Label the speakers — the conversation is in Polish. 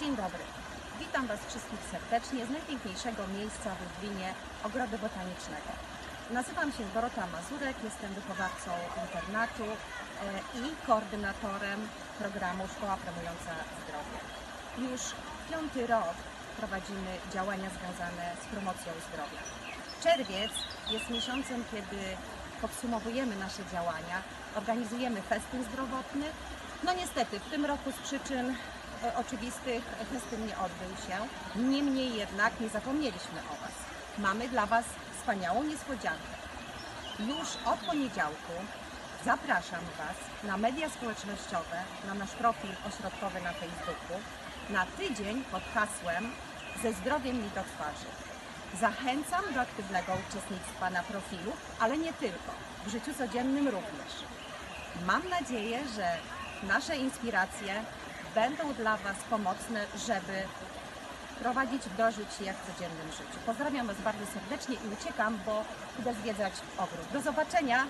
Speaker 1: Dzień dobry. Witam Was wszystkich serdecznie z najpiękniejszego miejsca w Lublinie, Ogrodu Botanicznego. Nazywam się Dorota Mazurek, jestem wychowawcą internatu e, i koordynatorem programu Szkoła Promująca Zdrowie. Już piąty rok prowadzimy działania związane z promocją zdrowia. Czerwiec jest miesiącem, kiedy podsumowujemy nasze działania, organizujemy festyn zdrowotny. No niestety, w tym roku z przyczyn oczywistych festyn nie odbył się. Niemniej jednak nie zapomnieliśmy o Was. Mamy dla Was wspaniałą niespodziankę. Już od poniedziałku zapraszam Was na media społecznościowe, na nasz profil ośrodkowy na Facebooku, na tydzień pod hasłem Ze zdrowiem mi do twarzy. Zachęcam do aktywnego uczestnictwa na profilu, ale nie tylko, w życiu codziennym również. Mam nadzieję, że nasze inspiracje będą dla Was pomocne, żeby prowadzić, wdrożyć je w codziennym życiu. Pozdrawiam Was bardzo serdecznie i uciekam, bo idę zwiedzać ogród. Do zobaczenia